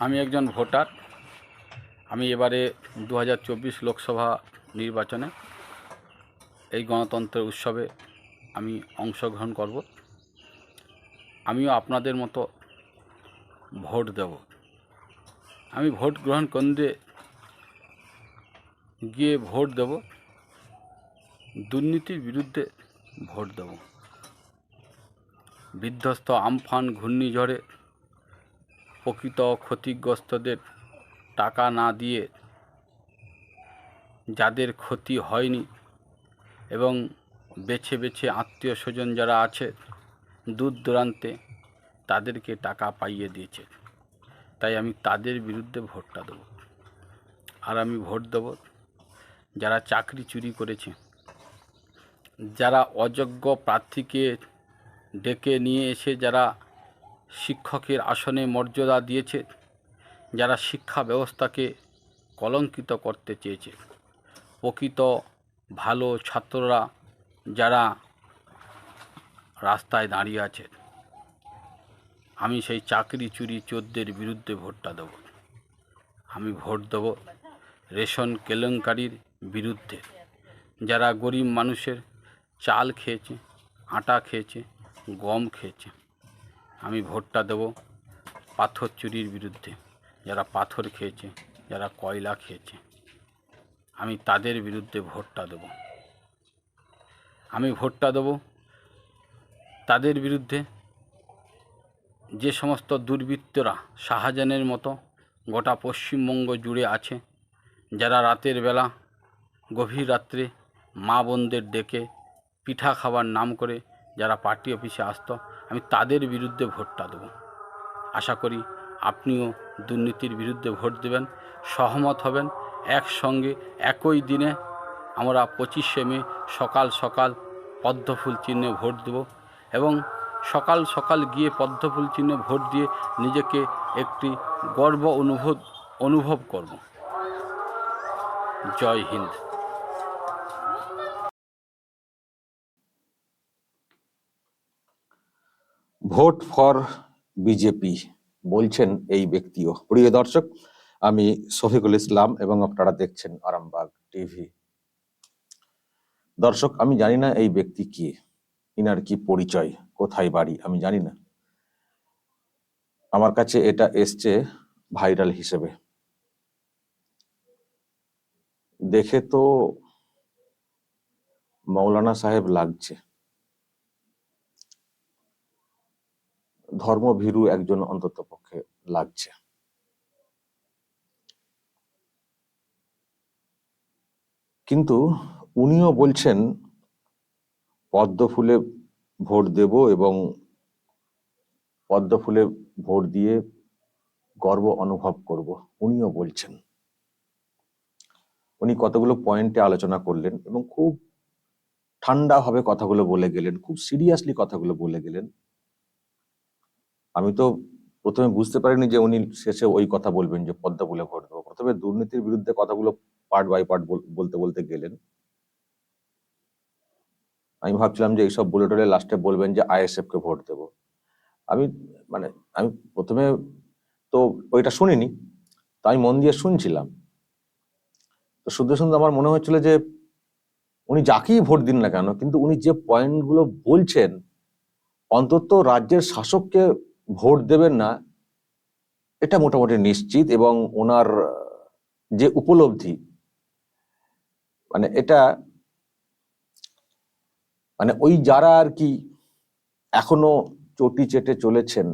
আমি একজন ভোটার। আমি এবারে দু হাজার চব্বিশ লোকসভা নির্বাচনে এই গণতন্ত্রের উৎসবে আমি অংশগ্রহণ করব। আমিও আপনাদের মতো ভোট দেব। আমি ভোট গ্রহণ কেন্দ্রে গিয়ে ভোট দেব। দুর্নীতির বিরুদ্ধে ভোট দেব। বিধ্বস্ত আমফান ঘূর্ণিঝড়ে প্রকৃত ক্ষতিগ্রস্তদের টাকা না দিয়ে যাদের ক্ষতি হয়নি এবং বেছে বেছে আত্মীয় স্বজন যারা আছে দূর দূরান্তে তাদেরকে টাকা পাইয়ে দিয়েছে। তাই আমি তাদের বিরুদ্ধে ভোটটা দেবো। আর আমি ভোট দেব যারা চাকরি চুরি করেছে, যারা অযোগ্য প্রার্থীকে ডেকে নিয়ে এসে যারা শিক্ষকের আসনে মর্যাদা দিয়েছে, যারা শিক্ষা ব্যবস্থাকে কলঙ্কিত করতে চেয়েছে। প্রকৃত ভালো ছাত্ররা যারা রাস্তায় দাঁড়িয়ে আছে, আমি সেই চাকরি চুরি চোরদের বিরুদ্ধে ভোটটা দেব। আমি ভোট দেব রেশন কেলেঙ্কারির বিরুদ্ধে। যারা গরিব মানুষের চাল খেয়েছে, আটা খেয়েছে, গম খেয়েছে আমি ভোটটা দেব পাথর চুরির বিরুদ্ধে। যারা পাথর খেয়েছে, যারা কয়লা খেয়েছে, আমি তাদের বিরুদ্ধে ভোটটা দেব। আমি ভোটটা দেব তাদের বিরুদ্ধে। যে সমস্ত দুর্বৃত্তরা শাহজাহানের মতো গোটা পশ্চিমবঙ্গ জুড়ে আছে, যারা রাতের বেলা গভীর রাত্রে মা বোনদের ডেকে পিঠা খাবার নাম করে যারা পার্টি অফিসে আসতো আমি তাদের বিরুদ্ধে ভোটটা দেবো। আশা করি আপনিও দুর্নীতির বিরুদ্ধে ভোট দেবেন, সহমত হবেন। একসঙ্গে একই দিনে আমরা পঁচিশে মে সকাল সকাল পদ্মফুল চিহ্নে ভোট দেব এবং সকাল সকাল গিয়ে পদ্মফুল চিহ্নে ভোট দিয়ে নিজেকে একটি গর্ব অনুভব অনুভব করব। জয় হিন্দ। ভোট ফর বিজেপি বলছেন এই ব্যক্তিও। প্রিয় দর্শক, আমি শফিকুল ইসলাম এবং আপনারা দেখছেন আরামবাগ টিভি। দর্শক, আমি জানি না এই ব্যক্তি কি, ইনার কি পরিচয়, কোথায় বাড়ি, আমি জানি না। আমার কাছে এটা এসছে ভাইরাল হিসেবে। দেখে তো মৌলানা সাহেব লাগছে। ধর্মভীরু একজন অন্তত পক্ষে লাগছে। কিন্তু উনিও বলছেন পদ্ম ফুলে ভোট দেব এবং পদ্ম ফুলে ভোট দিয়ে গর্ব অনুভব করব, উনিও বলছেন। উনি কতগুলো পয়েন্টে আলোচনা করলেন এবং খুব ঠান্ডাভাবে কথাগুলো বলে গেলেন, খুব সিরিয়াসলি কথাগুলো বলে গেলেন। আমি তো প্রথমে বুঝতে পারিনি যে উনি শেষে ওই কথা বলবেন যে পদ্মা বলে ভোট দেবো। প্রথমে দুর্নীতির বিরুদ্ধে কথাগুলো পার্ট বাই পার্ট বলতে বলতে গেলেন। আমি ভাবছিলাম যে এইসব বুলেট হলে লাস্টে বলবেন যে আইএসএফ কে ভোট দেবো। আমি মানে আমি প্রথমে তো ওইটা শুনিনি, তো আমি মন দিয়ে শুনছিলাম। তো শুনতে শুনতে আমার মনে হচ্ছিল যে উনি যাকেই ভোট দিন না কেন, কিন্তু উনি যে পয়েন্টগুলো বলছেন, অন্তত রাজ্যের শাসককে ভোট দেবেন না, এটা মোটামুটি নিশ্চিত এবং ওনার যে উপলব্ধি মানে এটা মানে ওই যারা আর কি এখনও চটি চেটে চলেছেন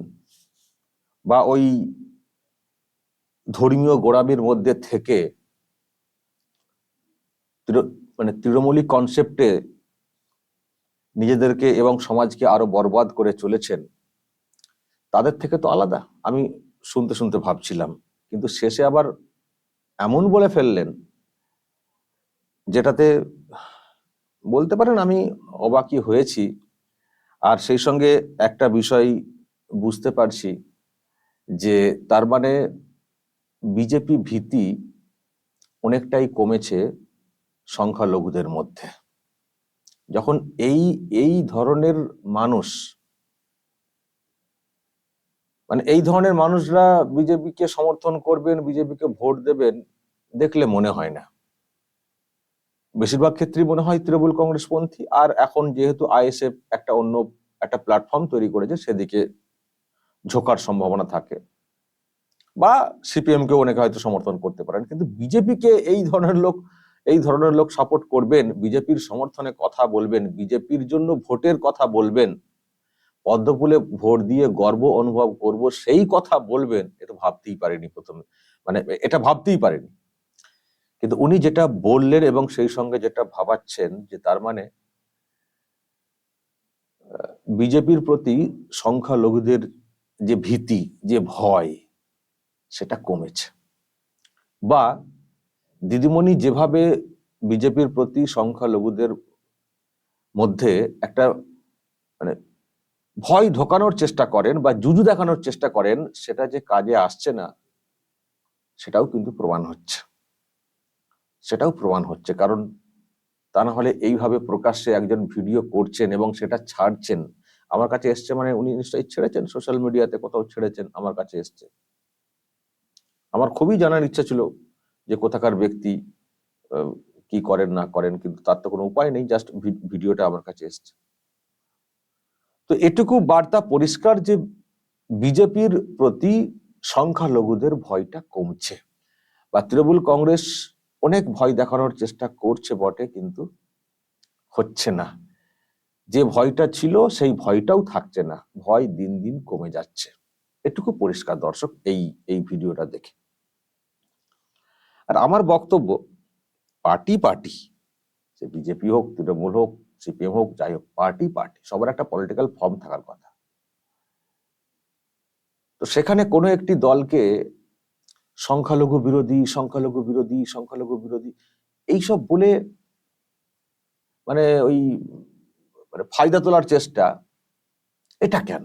বা ওই ধর্মীয় গোড়ামির মধ্যে থেকে মানে তৃণমূলী কনসেপ্টে নিজেদেরকে এবং সমাজকে আরও বরবাদ করে চলেছেন তাদের থেকে তো আলাদা। আমি শুনতে শুনতে ভাবছিলাম, কিন্তু শেষে আবার এমন বলে ফেললেন, যেটাতে বলতে পারেন আমি অবাকই হয়েছি। আর সেই সঙ্গে একটা বিষয় বুঝতে পারছি, যে তার মানে বিজেপি ভীতি অনেকটাই কমেছে সংখ্যালঘুদের মধ্যে। যখন এই এই ধরনের মানুষ মানে এই ধরনের মানুষরা বিজেপিকে সমর্থন করবেন, বিজেপিকে ভোট দেবেন, দেখলে মনে হয় না। বেশিরভাগ ক্ষেত্রেই মনে হয় তৃণমূল কংগ্রেস পন্থী আর এখন যেহেতু আইএসএফ একটা অন্য, একটা প্ল্যাটফর্ম তৈরি করেছে, সেদিকে ঝোকার সম্ভাবনা থাকে। বা সিপিএম কে অনেকে হয়তো সমর্থন করতে পারেন, কিন্তু বিজেপিকে এই ধরনের লোক, এই ধরনের লোক সাপোর্ট করবেন, বিজেপির সমর্থনে কথা বলবেন, বিজেপির জন্য ভোটের কথা বলবেন পদ্মফুলে ভোট দিয়ে গর্ব অনুভব করব, সেই কথা বলবেন, এটা ভাবতেই পারেনি প্রথমে। মানে এটা ভাবতেই পারেনি। কিন্তু উনি যেটা বললেন এবং সেই সঙ্গে যেটা ভাবাচ্ছেন যে তার মানে বিজেপির প্রতি সংখ্যালঘুদের যে ভীতি, যে ভয়, সেটা কমেছে। বা দিদিমণি যেভাবে বিজেপির প্রতি সংখ্যালঘুদের মধ্যে একটা মানে ভয় ঢোকানোর চেষ্টা করেন বা জুজু দেখানোর চেষ্টা করেন, সেটা যে কাজে আসছে না, সেটাও কিন্তু প্রমাণ হচ্ছে। সেটাও প্রমাণ হচ্ছে, কারণ তা না হলে এইভাবে প্রকাশ্যে একজন ভিডিও করছেন এবং সেটা ছাড়ছেন, আমার কাছে এসছে মানে উনি নিশ্চয়ই ছেড়েছেন সোশ্যাল মিডিয়াতে, কোথাও ছেড়েছেন, আমার কাছে এসছে। আমার খুবই জানার ইচ্ছা ছিল যে কোথাকার ব্যক্তি কি করেন, না করেন, কিন্তু তার তো কোনো উপায় নেই, জাস্ট ভিডিওটা আমার কাছে এসছে। তো এটুকু বার্তা পরিষ্কার যে বিজেপির প্রতি সংখ্যালঘুদের ভয়টা কমছে বা তৃণমূল কংগ্রেস অনেক ভয় দেখানোর চেষ্টা করছে বটে, কিন্তু হচ্ছে না। যে ভয়টা ছিল সেই ভয়টাও থাকছে না, ভয় দিন দিন কমে যাচ্ছে। এটুকু পরিষ্কার দর্শক, এই এই ভিডিওটা দেখে। আর আমার বক্তব্য, পার্টি পার্টি, সে বিজেপি হোক, তৃণমূল হোক সিপিএম হোক, যাই হোক, পার্টি পার্টি, সবার একটা পলিটিক্যাল ফর্ম থাকার কথা। তো সেখানে কোনো একটি দলকে সংখ্যালঘু বিরোধী সংখ্যালঘু বিরোধী সংখ্যালঘু বিরোধী, এইসব বলে মানে ওই মানে ফায়দা তোলার চেষ্টা, এটা কেন?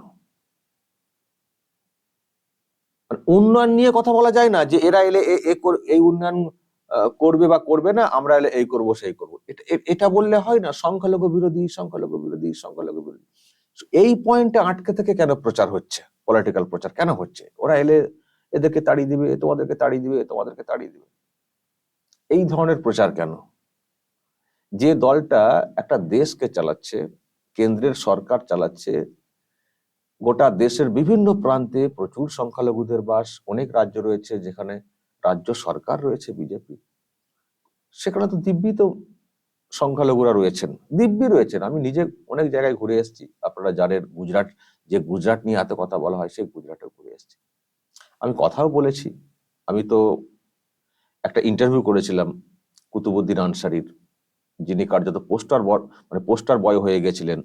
উন্নয়ন নিয়ে কথা বলা যায় না যে এরা এলে এই উন্নয়ন করবে বা করবে না, আমরা এই করব, সেই করব। এটা এটা বললে হয় না, সংখ্যালঘু বিরোধী সংখ্যালঘু বিরোধী সংখ্যালঘু বিরোধী। এই পয়েন্টে আটকে থেকে কেন প্রচার হচ্ছে? পলিটিক্যাল প্রচার কেন হচ্ছে? ওরা এলে এদেরকে তাড়িয়ে দিবে, তোমাদেরকে তাড়িয়ে দিবে, তোমাদেরকে তাড়িয়ে দিবে। এই ধরনের প্রচার কেন? যে দলটা একটা দেশকে চালাচ্ছে, কেন্দ্রের সরকার চালাচ্ছে, গোটা দেশের বিভিন্ন প্রান্তে প্রচুর সংখ্যালঘুদের বাস, অনেক রাজ্য রয়েছে যেখানে রাজ্য সরকার রয়েছে বিজেপি সেখানে তো দিব্যি তো সংখ্যালঘুরা রয়েছেন, দিব্যি রয়েছেন। আমি নিজে অনেক জায়গায় ঘুরে এসেছি, আপনারা জানেন গুজরাট, যে গুজরাট নিয়ে এত কথা বলা হয়, সেই গুজরাটেও ঘুরে এসেছি। আমি কথাও বলেছি, আমি তো একটা ইন্টারভিউ করেছিলাম কুতুবুদ্দিন আনসারির, যিনি কার্যত পোস্টার মানে পোস্টার বয় হয়ে গেছিলেন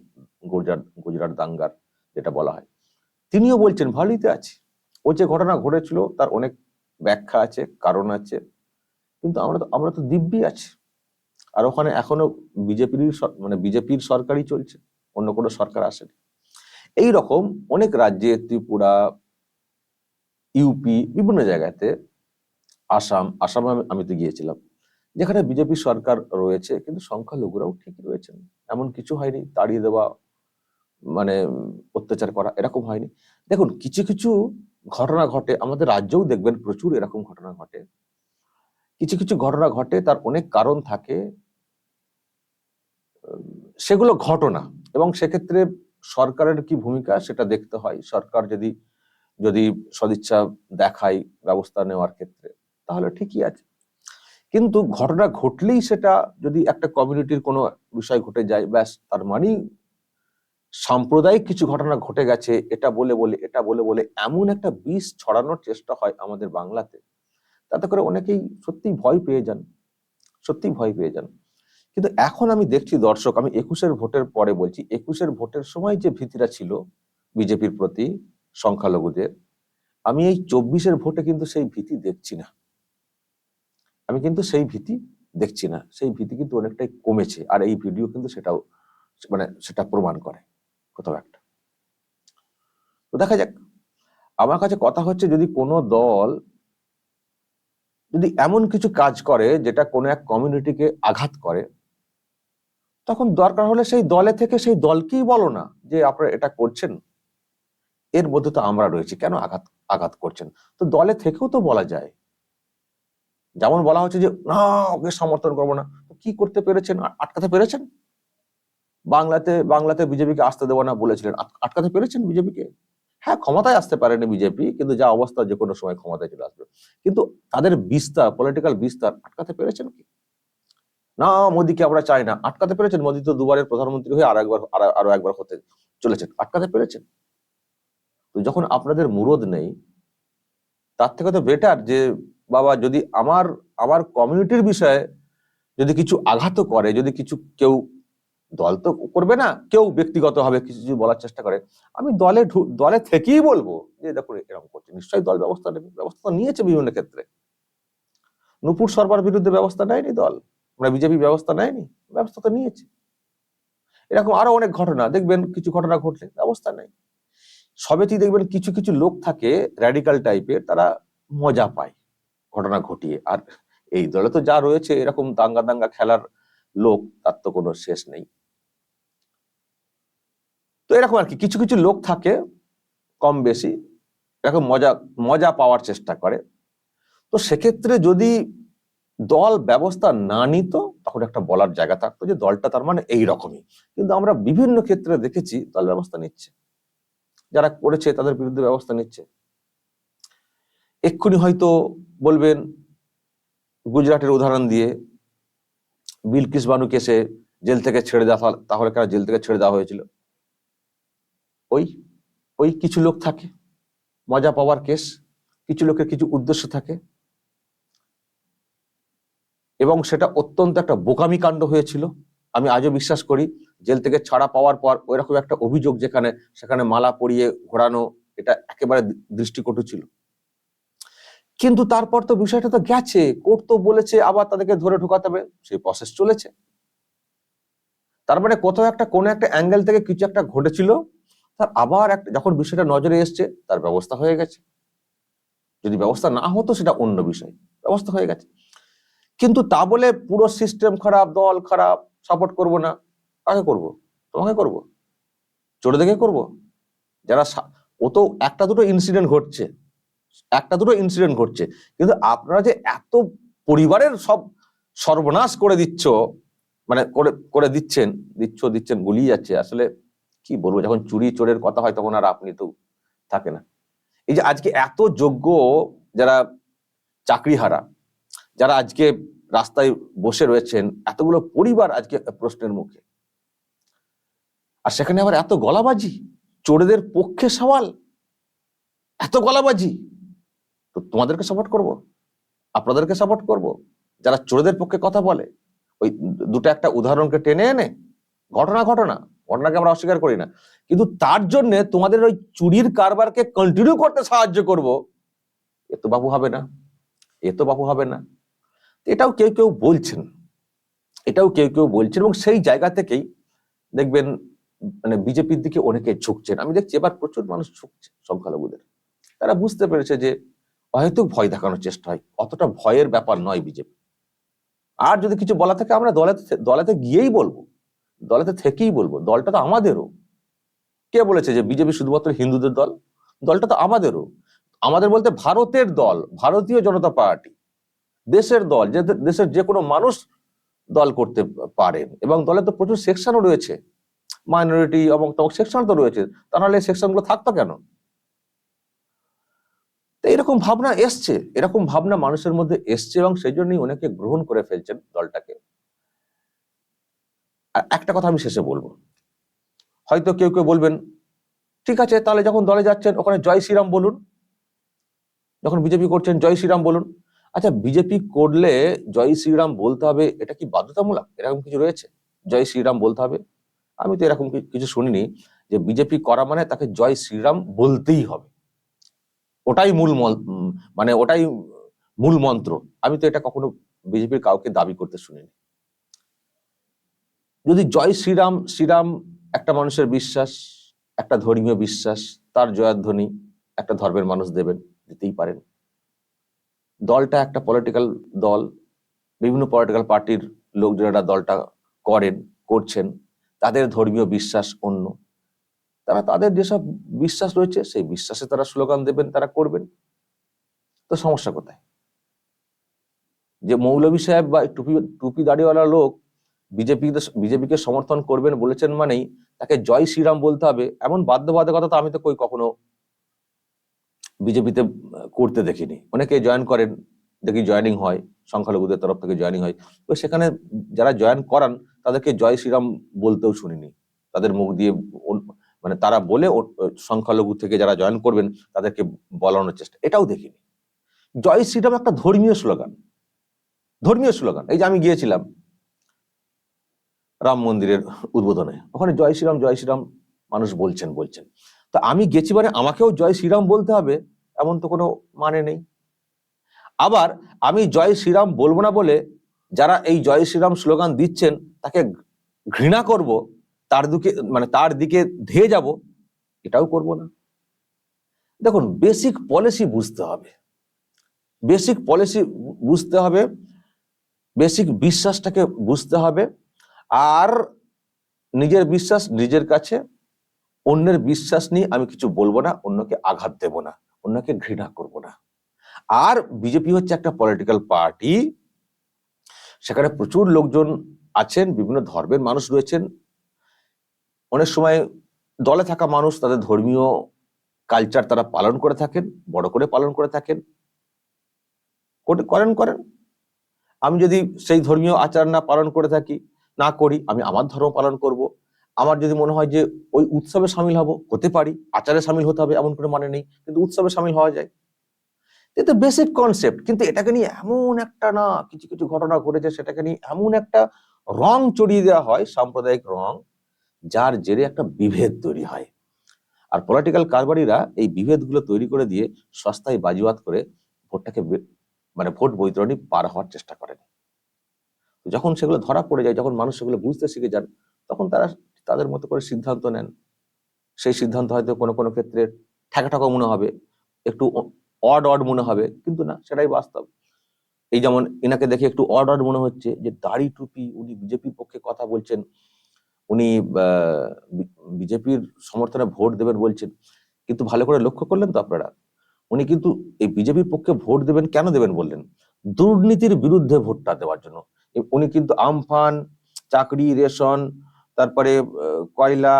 গুজরাট গুজরাট দাঙ্গার, যেটা বলা হয়। তিনিও বলছেন ভালোইতে আছে। ও যে ঘটনা ঘটেছিল, তার অনেক ব্যাখ্যা আছে, কারণ আছে, কিন্তু আমরা তো আমরা তো দিব্যি আছি। আর ওখানে এখনও বিজেপির মানে বিজেপির সরকারই চলছে, অন্য কোনো সরকার আসেনি। এই রকম অনেক রাজ্যে, ত্রিপুরা, ইউপি, বিভিন্ন জায়গাতে আসাম, আসামে আমি- তো গিয়েছিলাম, যেখানে বিজেপি সরকার রয়েছে, কিন্তু সংখ্যালঘুরাও ঠিকই রয়েছেন এমন কিছু হয়নি, তাড়িয়ে দেওয়া মানে অত্যাচার করা, এরকম হয়নি। দেখুন, কিছু কিছু ঘটনা ঘটে, আমাদের রাজ্যেও দেখবেন প্রচুর এরকম ঘটনা ঘটে। কিছু কিছু ঘটনা ঘটে, তার অনেক কারণ থাকে। সেগুলো ঘটনা এবং সেক্ষেত্রে সরকারের কি ভূমিকা সেটা দেখতে হয়। সরকার যদি যদি সদিচ্ছা দেখায় ব্যবস্থা নেওয়ার ক্ষেত্রে, তাহলে ঠিকই আছে। কিন্তু ঘটনা ঘটলেই সেটা যদি একটা কমিউনিটির কোনো বিষয় ঘটে যায়, ব্যাস তার মানেই সাম্প্রদায়িক কিছু ঘটনা ঘটে গেছে, এটা বলে বলে, এটা বলে বলে এমন একটা বিষ ছড়ানোর চেষ্টা হয় আমাদের বাংলাতে। তাতে করে অনেকেই সত্যি ভয় পেয়ে যান সত্যি ভয় পেয়ে যান। কিন্তু এখন আমি দেখছি দর্শক, আমি একুশের ভোটের পরে বলছি, একুশের ভোটের সময় যে ভীতিটা ছিল বিজেপির প্রতি, সংখ্যালঘুদের, আমি এই চব্বিশের ভোটে কিন্তু সেই ভীতি দেখছি না। আমি কিন্তু সেই ভীতি দেখছি না। সেই ভীতি কিন্তু অনেকটাই কমেছে, আর এই ভিডিও কিন্তু সেটাও মানে সেটা প্রমাণ করে। কোথাও একটা। তো দেখা যাক। আমার কাছে কথা হচ্ছে যদি কোনো দল যদি এমন কিছু কাজ করে যেটা কোনো এক কমিউনিটিকে আঘাত করে, তখন দরকার হলে সেই দলে থেকে সেই দলকেই বলো না যে আপনারা এটা করছেন। এর মধ্যে তো আমরা রয়েছি, কেন আঘাত আঘাত করছেন? তো দলে থেকেও তো বলা যায়। যেমন বলা হচ্ছে যে, না, ওকে সমর্থন করব না। কি করতে পেরেছেন? আটকাতে পেরেছেন? বাংলাতে বাংলাতে বিজেপিকে আসতে দেবো না বলেছিলেন। আটকাতে পেরেছেন বিজেপিকে? হ্যাঁ ক্ষমতায় আসতে পারেনি বিজেপি, কিন্তু যা অবস্থা যে কোনো সময় ক্ষমতায় চলে আসবে। কিন্তু তাদের বিস্তার পলিটিক্যাল বিস্তার, আটকাতে পেরেছেন কি? না, মোদীকে আমরা চাই না। আটকাতে পেরেছেন? মোদী তো দুবারের প্রধানমন্ত্রী হয়ে আর একবার, আর- একবার হতে চলেছেন। আটকাতে পেরেছেন? তো যখন আপনাদের মুরদ নেই, তার থেকে তো বেটার যে, বাবা, যদি আমার আমার কমিউনিটির বিষয়ে যদি কিছু আঘাত করে, যদি কিছু কেউ দল তো করবে না, কেউ ব্যক্তিগতভাবে কিছু কিছু বলার চেষ্টা করে। আমি দলে দলে থেকেই বলব যে দেখো এরকম করছে। নিশ্চয়ই দল ব্যবস্থা নেবে, ব্যবস্থা নিয়েছে বিভিন্ন ক্ষেত্রে। নুপুর সরবার বিরুদ্ধে ব্যবস্থা নেয়নি দল মানে বিজেপি ব্যবস্থা নেয়নি, ব্যবস্থা তো নিয়েছে। এরকম আরও অনেক ঘটনা, দেখবেন কিছু ঘটনা ঘটলে ব্যবস্থা নেই। সবেতেই দেখবেন কিছু কিছু লোক থাকে র্যাডিক্যাল টাইপের তারা মজা পায় ঘটনা ঘটিয়ে। আর এই দলে তো যা রয়েছে, এরকম দাঙ্গা দাঙ্গা খেলার লোক, তার তো কোনো শেষ নেই। তো এরকম আর কি, কিছু কিছু লোক থাকে কম বেশি, এরকম মজা মজা পাওয়ার চেষ্টা করে। তো সেক্ষেত্রে যদি দল ব্যবস্থা না নিত, তখন একটা বলার জায়গা থাকতো যে দলটা তার মানে এই রকমই। কিন্তু আমরা বিভিন্ন ক্ষেত্রে দেখেছি দল ব্যবস্থা নিচ্ছে। যারা করেছে তাদের বিরুদ্ধে ব্যবস্থা নিচ্ছে। এক্ষুনি হয়তো বলবেন, গুজরাটের উদাহরণ দিয়ে বিলকিস বানু কেসে জেল থেকে ছেড়ে দেওয়া তাহলে কেন জেল থেকে ছেড়ে দেওয়া হয়েছিল? ওই ওই কিছু লোক থাকে, মজা পাওয়ার কেস, কিছু লোকের কিছু উদ্দেশ্য থাকে। এবং সেটা অত্যন্ত একটা বোকামি কাণ্ড হয়েছিল। আমি আজও বিশ্বাস করি, জেল থেকে ছাড়া পাওয়ার পর ওইরকম একটা অভিযোগ যেখানে, সেখানে মালা পরিয়ে ঘোরানো, এটা একেবারে দৃষ্টিকটু ছিল। কিন্তু তারপর তো বিষয়টা তো গেছে। কোর্ট তো বলেছে, আবার তাদেরকে ধরে ঢোকাতে হবে। সেই প্রসেস চলেছে। তার মানে কোথাও একটা কোনো একটা অ্যাঙ্গেল থেকে কিছু একটা ঘটেছিল, তার আবার একটা যখন বিষয়টা নজরে এসছে, তার ব্যবস্থা হয়ে গেছে। যদি ব্যবস্থা না হতো, সেটা অন্য বিষয়। ব্যবস্থা হয়ে গেছে। কিন্তু তা বলে পুরো সিস্টেম খারাপ, দল খারাপ সাপোর্ট করব না। কাকে করব? তোমাকে করব? চোরে দেখে করব? যারা ও তো একটা দুটো ইনসিডেন্ট ঘটছে। একটা দুটো ইনসিডেন্ট ঘটছে। কিন্তু আপনারা যে এত পরিবারের সব সর্বনাশ করে দিচ্ছ মানে করে করে দিচ্ছেন, দিচ্ছ, দিচ্ছেন, গুলিয়ে যাচ্ছে, আসলে কি বলব? যখন চুরি চোরের কথা হয় তখন আর আপনি তো থাকে না। এই যে আজকে এত যোগ্য যারা চাকরিহারা, যারা আজকে রাস্তায় বসে রয়েছেন, এতগুলো পরিবার আজকে প্রশ্নের মুখে। আর সেখানে আবার এত গলাবাজি, চোরেদের পক্ষে সওয়াল, এত গলাবাজি। তো তোমাদেরকে সাপোর্ট করব? আপনাদেরকে সাপোর্ট করব? যারা চোরেদের পক্ষে কথা বলে, ওই দুটো একটা উদাহরণকে টেনে এনে, ঘটনা ঘটনা, ঘটনাকে আমরা অস্বীকার করি না। কিন্তু তার জন্য তোমাদের ওই চুরির কারবারকে কন্টিনিউ করতে সাহায্য করব, এ তো বাবু হবে না, এ তো বাবু হবে না। এটাও কেউ কেউ বলছেন, এটাও কেউ কেউ বলছেন এবং সেই জায়গা থেকেই দেখবেন মানে বিজেপির দিকে অনেকে ঝুঁকছেন। আমি দেখছি এবার প্রচুর মানুষ ঝুঁকছে সংখ্যালঘুদের। তারা বুঝতে পেরেছে যে হয়তো ভয় দেখানোর চেষ্টা হয়। অতটা ভয়ের ব্যাপার নয় বিজেপি। আর যদি কিছু বলা থাকে, আমরা দলেতে দলেতে গিয়েই বলব। দলেতে থেকেই বলব, দলটা তো আমাদেরও। কে বলেছে যে বিজেপি শুধুমাত্র হিন্দুদের দল? দলটা তো আমাদেরও। আমাদের বলতে ভারতের দল, ভারতীয় জনতা পার্টি, দেশের দল, যে দেশের যে কোনো মানুষ দল করতে পারেন এবং দলে তো প্রচুর সেকশনও রয়েছে। মাইনরিটি এবং সেকশন তো রয়েছে। তা নাহলে সেকশনগুলো থাকতো কেন? তো এরকম ভাবনা এসছে, এরকম ভাবনা মানুষের মধ্যে এসছে এবং সেই জন্যই অনেকে গ্রহণ করে ফেলছেন দলটাকে। আর একটা কথা আমি শেষে বলব। হয়তো কেউ কেউ বলবেন, ঠিক আছে, তাহলে যখন দলে যাচ্ছেন, ওখানে জয় শ্রীরাম বলুন। যখন বিজেপি করছেন, জয় শ্রীরাম বলুন। আচ্ছা বিজেপি করলে জয় শ্রীরাম বলতে হবে, এটা কি বাধ্যতামূলক? এরকম কিছু রয়েছে? জয় শ্রীরাম বলতে হবে? আমি তো এরকম কিছু শুনিনি যে বিজেপি করা মানে তাকে জয় শ্রীরাম বলতেই হবে। ওটাই মূল মানে ওটাই মূল মন্ত্র। আমি তো এটা কখনো বিজেপির কাউকে দাবি করতে শুনিনি। যদি জয় শ্রীরাম শ্রীরাম একটা মানুষের বিশ্বাস, একটা ধর্মীয় বিশ্বাস, তার জয়াধ্বনি একটা ধর্মের মানুষ দেবেন, দিতেই পারেন। দলটা একটা পলিটিক্যাল দল, বিভিন্ন পলিটিক্যাল পার্টির লোকজনেরা দলটা করেন, করছেন, তাদের ধর্মীয় বিশ্বাস অন্য। তারা তাদের যেসব বিশ্বাস রয়েছে, সেই বিশ্বাসে তারা স্লোগান দেবেন, তারা করবেন। তো সমস্যা কোথায়? যে মৌলভী সাহেব বা টুপি টুপি দাড়িওয়ালা লোক বিজেপি বিজেপিকে সমর্থন করবেন বলেছেন মানেই তাকে জয় শ্রীরাম বলতে হবে। এমন বাধ্যবাধকতা তো আমি তো কই কখনো বিজেপিতে করতে দেখিনি। অনেকে জয়েন করেন, দেখি জয়েনিং হয়, সংখ্যালঘুদের তরফ থেকে জয়েনিং হয়। তো সেখানে যারা জয়েন করান, তাদেরকে জয় শ্রীরাম বলতেও শুনিনি। তাদের মুখ দিয়ে মানে তারা বলে সংখ্যালঘু থেকে যারা জয়েন করবেন, তাদেরকে বলানোর চেষ্টা। এটাও দেখিনি। জয় শ্রীরাম একটা ধর্মীয় স্লোগান। ধর্মীয় স্লোগান। এই যে আমি গিয়েছিলাম রাম মন্দিরের উদ্বোধনে। ওখানে জয় শ্রীরাম জয় শ্রীরাম মানুষ বলছেন বলছেন। তা আমি গেছি মানে আমাকেও জয় শ্রীরাম বলতে হবে, এমন তো কোনো মানে নেই। আবার আমি জয় শ্রীরাম বলব না বলে যারা এই জয় শ্রীরাম স্লোগান দিচ্ছেন, তাকে ঘৃণা করব তার দিকে মানে তার দিকে ধেয়ে যাব, এটাও করব না। দেখুন বেসিক পলিসি বুঝতে হবে। বেসিক পলিসি বুঝতে হবে বেসিক বিশ্বাসটাকে বুঝতে হবে, আর নিজের বিশ্বাস নিজের কাছে, অন্যের বিশ্বাস নিয়ে আমি কিছু বলব না, অন্যকে আঘাত দেব না, অন্যকে ঘৃণা করব না। আর বিজেপি হচ্ছে একটা পলিটিক্যাল পার্টি সেখানে প্রচুর লোকজন আছেন, বিভিন্ন ধর্মের মানুষ রয়েছেন অনেক সময় দলে থাকা মানুষ তাদের ধর্মীয় কালচার তারা পালন করে থাকেন, বড় করে পালন করে থাকেন। করে- করেন করেন। আমি যদি সেই ধর্মীয় আচার না পালন করে থাকি, না করি, আমি আমার ধর্ম পালন করব। আমার যদি মনে হয় যে ওই উৎসবে সামিল হব, হতে পারি, আচারে সামিল হতে হবে এমন কোনো মানে নেই, কিন্তু উৎসবে সামিল হওয়া যায়। এটা বেসিক কনসেপ্ট কিন্তু এটাকে নিয়ে এমন একটা না, কিছু কিছু ঘটনা ঘটেছে, সেটাকে নিয়ে এমন একটা রং চড়িয়ে দেওয়া হয়, সাম্প্রদায়িক রং। যার জেরে একটা বিভেদ তৈরি হয়। আর পলিটিক্যাল কারবারিরা এই বিভেদগুলো তৈরি করে দিয়ে সস্তায় বাজিওয়াত করে ভোটটাকে মানে ভোট বৈতরণী পার হওয়ার চেষ্টা করেন। যখন সেগুলো ধরা পড়ে যায়, যখন মানুষ সেগুলো বুঝতে শিখে যান, তখন তারা তাদের মতো করে সিদ্ধান্ত নেন। সেই সিদ্ধান্ত হয়তো কোনো কোনো ক্ষেত্রে ঠেকা ঠেকাঠাকা মনে হবে, একটু অড অড মনে হবে, কিন্তু না, সেটাই বাস্তব। এই যেমন এনাকে দেখে একটু অড অড মনে হচ্ছে যে, দাড়ি টুপি উনি বিজেপির পক্ষে কথা বলছেন উনি বিজেপির সমর্থনে ভোট দেবেন বলছেন। কিন্তু ভালো করে লক্ষ্য করলেন তো আপনারা। উনি কিন্তু এই বিজেপির পক্ষে ভোট দেবেন কেন দেবেন বললেন? দুর্নীতির বিরুদ্ধে ভোটটা দেওয়ার জন্য। উনি কিন্তু আমফান, চাকরি, রেশন, তারপরে কয়লা,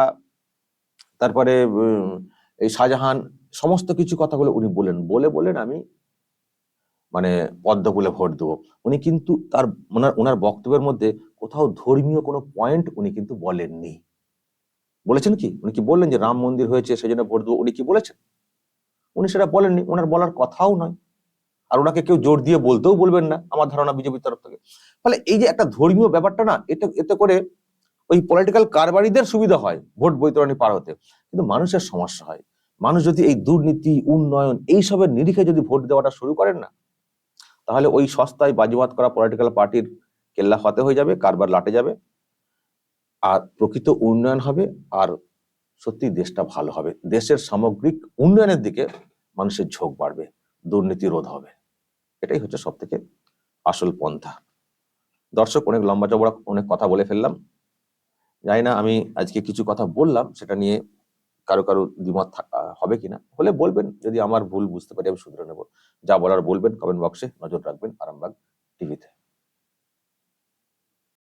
তারপরে এই শাহজাহান, সমস্ত কিছু কথাগুলো উনি বলেন বলে বলেন আমি মানে পদ্মগুলো ভোট দেবো। উনি কিন্তু তার, ওনার ওনার বক্তব্যের মধ্যে কোথাও ধর্মীয় কোনো পয়েন্ট উনি কিন্তু বলেননি। বলেছেন কি? উনি কি বললেন যে রাম মন্দির হয়েছে সেই জন্য ভোট দেবো? উনি কি বলেছেন? উনি সেটা বলেননি, ওনার বলার কথাও নয়। আর ওনাকে কেউ জোর দিয়ে বলতেও বলবেন না, আমার ধারণা বিজেপির তরফ থেকে। ফলে এই যে একটা ধর্মীয় ব্যাপারটা না, এটা, এতে করে ওই পলিটিক্যাল কারবারিদের সুবিধা হয় ভোট বৈতরণী পার হতে। কিন্তু মানুষের সমস্যা হয়। মানুষ যদি এই দুর্নীতি, উন্নয়ন, এইসবের নিরিখে যদি ভোট দেওয়াটা শুরু করেন না, তাহলে ওই সস্তায় বাজিবাদ করা পলিটিক্যাল পার্টির কেল্লা ফতে হয়ে যাবে, কারবার লাটে যাবে। আর প্রকৃত উন্নয়ন হবে, আর সত্যি দেশটা ভালো হবে। দেশের সামগ্রিক উন্নয়নের দিকে মানুষের ঝোঁক বাড়বে, দুর্নীতি রোধ হবে। এটাই হচ্ছে সব থেকে আসল পন্থা। দর্শক, অনেক লম্বা চবড়া অনেক কথা বলে ফেললাম। জানি না, আমি আজকে কিছু কথা বললাম, সেটা নিয়ে কারও কারও দ্বিমত হবে কিনা। হলে বলবেন, যদি আমার ভুল বুঝতে পারি, আমি শুধরে নেব। যা বলার বলবেন কমেন্ট বক্সে নজর রাখবেন, আরামবাগ টিভিতে